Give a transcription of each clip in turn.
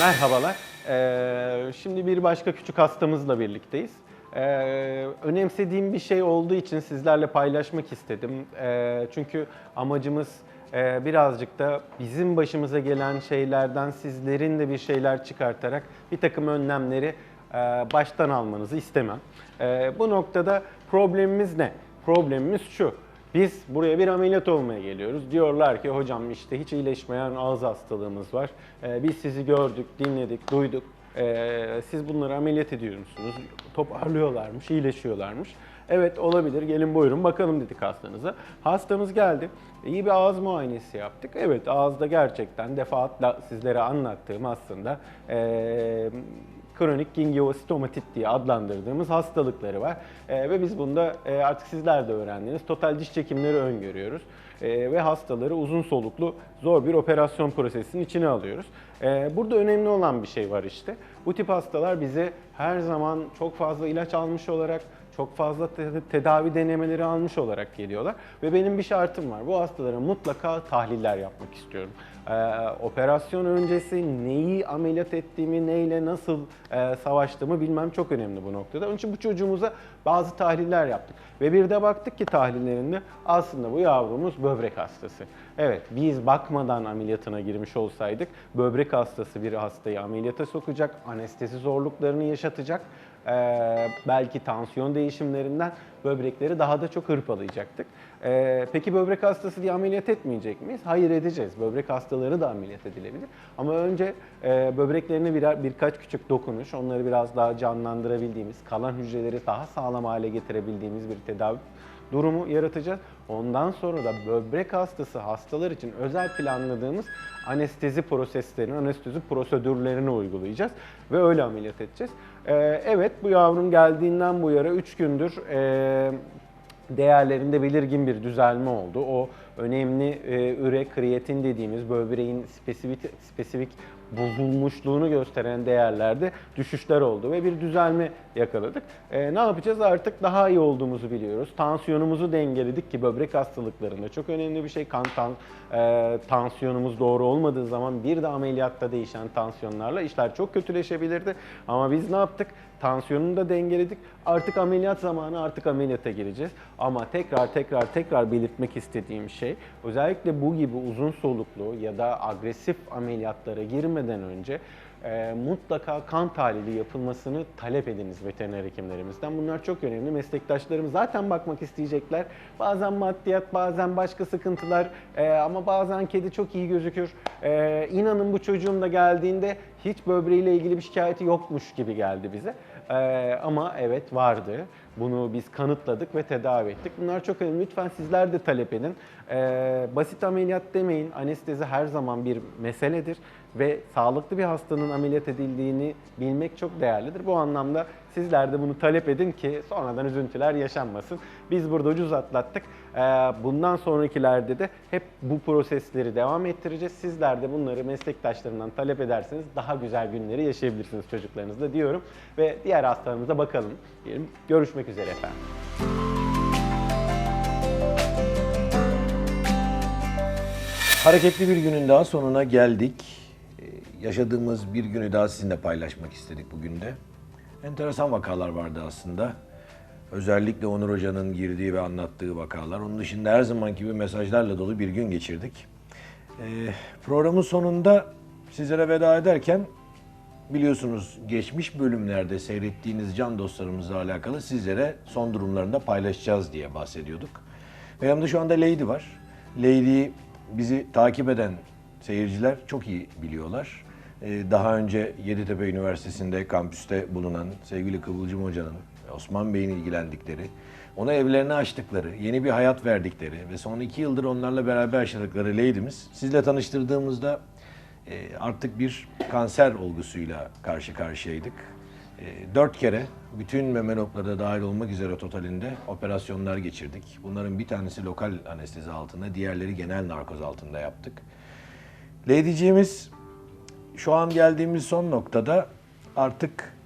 Merhabalar. Ee, şimdi bir başka küçük hastamızla birlikteyiz. Ee, önemsediğim bir şey olduğu için sizlerle paylaşmak istedim. Ee, çünkü amacımız e, birazcık da bizim başımıza gelen şeylerden sizlerin de bir şeyler çıkartarak bir takım önlemleri e, baştan almanızı istemem. Ee, bu noktada problemimiz ne? Problemimiz şu. Biz buraya bir ameliyat olmaya geliyoruz. Diyorlar ki hocam işte hiç iyileşmeyen ağız hastalığımız var. Ee, biz sizi gördük, dinledik, duyduk. Ee, siz bunları ameliyat ediyor musunuz? Toparlıyorlarmış, iyileşiyorlarmış. Evet olabilir gelin buyurun bakalım dedik hastanıza. Hastamız geldi. İyi bir ağız muayenesi yaptık. Evet ağızda gerçekten defaatle sizlere anlattığım aslında ee, kronik gingivostomatit diye adlandırdığımız hastalıkları var. Ee, ve biz bunda e, artık sizler de öğrendiğiniz total diş çekimleri öngörüyoruz. Ee, ve hastaları uzun soluklu zor bir operasyon prosesinin içine alıyoruz. Ee, burada önemli olan bir şey var işte. Bu tip hastalar bize her zaman çok fazla ilaç almış olarak çok fazla te- tedavi denemeleri almış olarak geliyorlar. Ve benim bir şartım var. Bu hastalara mutlaka tahliller yapmak istiyorum. Ee, operasyon öncesi neyi ameliyat ettiğimi, neyle nasıl e, savaştığımı bilmem çok önemli bu noktada. Onun için bu çocuğumuza bazı tahliller yaptık. Ve bir de baktık ki tahlillerinde aslında bu yavrumuz böbrek hastası. Evet biz bakmadan ameliyatına girmiş olsaydık böbrek hastası bir hastayı ameliyata sokacak, anestezi zorluklarını yaşatacak. Ee, belki tansiyon değişimlerinden böbrekleri daha da çok hırpalayacaktık. Ee, peki böbrek hastası diye ameliyat etmeyecek miyiz? Hayır edeceğiz. Böbrek hastaları da ameliyat edilebilir. Ama önce e, böbreklerine birer, birkaç küçük dokunuş, onları biraz daha canlandırabildiğimiz, kalan hücreleri daha sağlam hale getirebildiğimiz bir tedavi durumu yaratacağız. Ondan sonra da böbrek hastası hastalar için özel planladığımız anestezi proseslerini, anestezi prosedürlerini uygulayacağız ve öyle ameliyat edeceğiz. Ee, evet bu yavrum geldiğinden bu yana 3 gündür e, değerlerinde belirgin bir düzelme oldu. O önemli e, üre kreatin dediğimiz böbreğin spesifik, spesifik bozulmuşluğunu gösteren değerlerde düşüşler oldu ve bir düzelme yakaladık. E, ne yapacağız? Artık daha iyi olduğumuzu biliyoruz. Tansiyonumuzu dengeledik ki böbrek hastalıklarında çok önemli bir şey. Kan tan, e, tansiyonumuz doğru olmadığı zaman bir de ameliyatta değişen tansiyonlarla işler çok kötüleşebilirdi. Ama biz ne yaptık? Tansiyonunu da dengeledik. Artık ameliyat zamanı artık ameliyata gireceğiz. Ama tekrar tekrar tekrar belirtmek istediğim şey özellikle bu gibi uzun soluklu ya da agresif ameliyatlara girmeden önce e, mutlaka kan tahlili yapılmasını talep ediniz veteriner hekimlerimizden. Bunlar çok önemli. Meslektaşlarımız zaten bakmak isteyecekler. Bazen maddiyat, bazen başka sıkıntılar e, ama bazen kedi çok iyi gözükür. E, inanın bu çocuğum da geldiğinde hiç böbreğiyle ilgili bir şikayeti yokmuş gibi geldi bize. E, ama evet vardı. Bunu biz kanıtladık ve tedavi ettik. Bunlar çok önemli. Lütfen sizler de talep edin. Ee, basit ameliyat demeyin. Anestezi her zaman bir meseledir ve sağlıklı bir hastanın ameliyat edildiğini bilmek çok değerlidir. Bu anlamda sizler de bunu talep edin ki sonradan üzüntüler yaşanmasın. Biz burada ucuz atlattık. Ee, bundan sonrakilerde de hep bu prosesleri devam ettireceğiz. Sizler de bunları meslektaşlarından talep ederseniz daha güzel günleri yaşayabilirsiniz çocuklarınızla diyorum. Ve diğer hastalarımıza bakalım. Diyelim. Görüşmek üzere efendim. Hareketli bir günün daha sonuna geldik. Yaşadığımız bir günü daha sizinle paylaşmak istedik bugün de. Enteresan vakalar vardı aslında. Özellikle Onur Hoca'nın girdiği ve anlattığı vakalar. Onun dışında her zamanki gibi mesajlarla dolu bir gün geçirdik. Ee, programın sonunda sizlere veda ederken biliyorsunuz geçmiş bölümlerde seyrettiğiniz can dostlarımızla alakalı sizlere son durumlarında paylaşacağız diye bahsediyorduk. Ve yanımda şu anda Lady var. Lady'yi bizi takip eden seyirciler çok iyi biliyorlar. Ee, Daha önce Yeditepe Üniversitesi'nde kampüste bulunan sevgili Kıvılcım Hoca'nın, Osman Bey'in ilgilendikleri, ona evlerini açtıkları, yeni bir hayat verdikleri ve son iki yıldır onlarla beraber yaşadıkları Lady'miz sizle tanıştırdığımızda e, artık bir kanser olgusuyla karşı karşıyaydık. E, Dört kere bütün meme noktaları dahil olmak üzere totalinde operasyonlar geçirdik. Bunların bir tanesi lokal anestezi altında, diğerleri genel narkoz altında yaptık. Lady'ciğimiz şu an geldiğimiz son noktada artık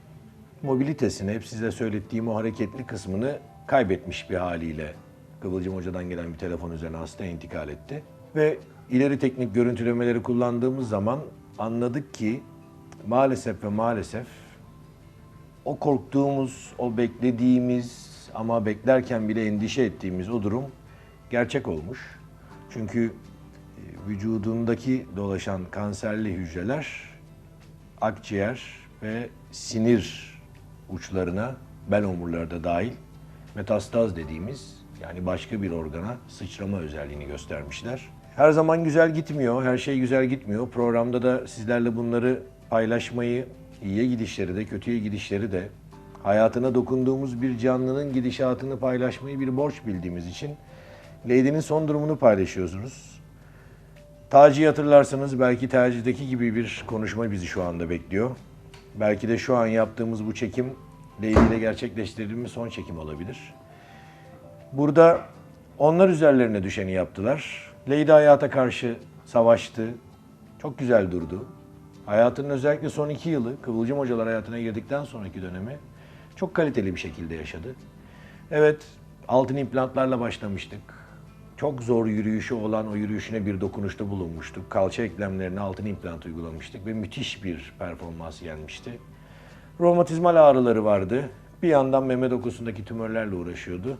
mobilitesini, hep size söylettiğim o hareketli kısmını kaybetmiş bir haliyle Kıvılcım Hoca'dan gelen bir telefon üzerine hastaya intikal etti. Ve ileri teknik görüntülemeleri kullandığımız zaman anladık ki maalesef ve maalesef o korktuğumuz, o beklediğimiz ama beklerken bile endişe ettiğimiz o durum gerçek olmuş. Çünkü vücudundaki dolaşan kanserli hücreler akciğer ve sinir uçlarına, bel omurları da dahil metastaz dediğimiz yani başka bir organa sıçrama özelliğini göstermişler. Her zaman güzel gitmiyor, her şey güzel gitmiyor. Programda da sizlerle bunları paylaşmayı, iyiye gidişleri de, kötüye gidişleri de, hayatına dokunduğumuz bir canlının gidişatını paylaşmayı bir borç bildiğimiz için Lady'nin son durumunu paylaşıyorsunuz. Taci'yi hatırlarsanız belki Taci'deki gibi bir konuşma bizi şu anda bekliyor. Belki de şu an yaptığımız bu çekim Lady ile gerçekleştirdiğimiz son çekim olabilir. Burada onlar üzerlerine düşeni yaptılar. Lady hayata karşı savaştı. Çok güzel durdu. Hayatının özellikle son iki yılı, Kıvılcım Hocalar hayatına girdikten sonraki dönemi çok kaliteli bir şekilde yaşadı. Evet, altın implantlarla başlamıştık. Çok zor yürüyüşü olan o yürüyüşüne bir dokunuşta bulunmuştuk. Kalça eklemlerine altın implant uygulamıştık ve müthiş bir performans gelmişti. Romatizmal ağrıları vardı. Bir yandan meme dokusundaki tümörlerle uğraşıyordu.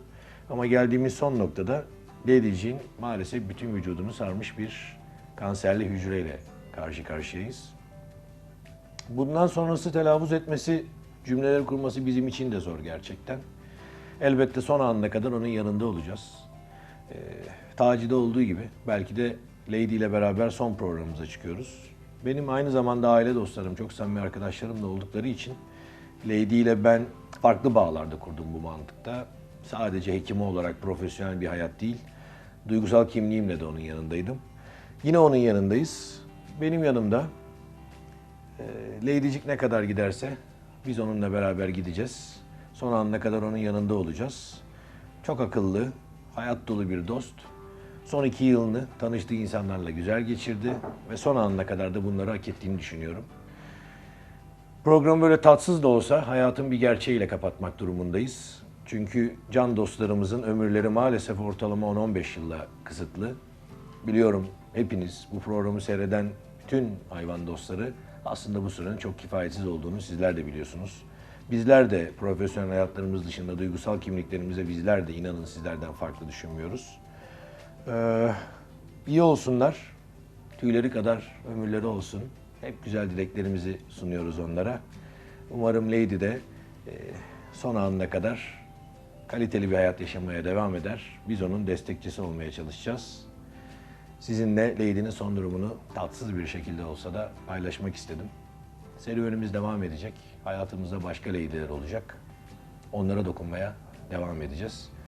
Ama geldiğimiz son noktada Lady'ciğin maalesef bütün vücudunu sarmış bir kanserli hücreyle karşı karşıyayız. Bundan sonrası telaffuz etmesi, cümleler kurması bizim için de zor gerçekten. Elbette son anına kadar onun yanında olacağız. Ee, Taci'de olduğu gibi belki de Lady ile beraber son programımıza çıkıyoruz. Benim aynı zamanda aile dostlarım, çok samimi arkadaşlarım da oldukları için Lady ile ben farklı bağlarda kurdum bu mantıkta. Sadece hekim olarak profesyonel bir hayat değil, duygusal kimliğimle de onun yanındaydım. Yine onun yanındayız. Benim yanımda e, Lady'cik ne kadar giderse biz onunla beraber gideceğiz. Son anına kadar onun yanında olacağız. Çok akıllı, hayat dolu bir dost. Son iki yılını tanıştığı insanlarla güzel geçirdi ve son anına kadar da bunları hak ettiğini düşünüyorum. Program böyle tatsız da olsa hayatın bir gerçeğiyle kapatmak durumundayız. Çünkü can dostlarımızın ömürleri maalesef ortalama 10-15 yılla kısıtlı. Biliyorum hepiniz bu programı seyreden bütün hayvan dostları aslında bu sürenin çok kifayetsiz olduğunu sizler de biliyorsunuz. Bizler de profesyonel hayatlarımız dışında duygusal kimliklerimize bizler de inanın sizlerden farklı düşünmüyoruz. Ee, iyi olsunlar. Tüyleri kadar ömürleri olsun. Hep güzel dileklerimizi sunuyoruz onlara. Umarım Lady de e, son anına kadar kaliteli bir hayat yaşamaya devam eder. Biz onun destekçisi olmaya çalışacağız. Sizinle Lady'nin son durumunu tatsız bir şekilde olsa da paylaşmak istedim. Serüvenimiz devam edecek. Hayatımızda başka Lady'ler olacak. Onlara dokunmaya devam edeceğiz.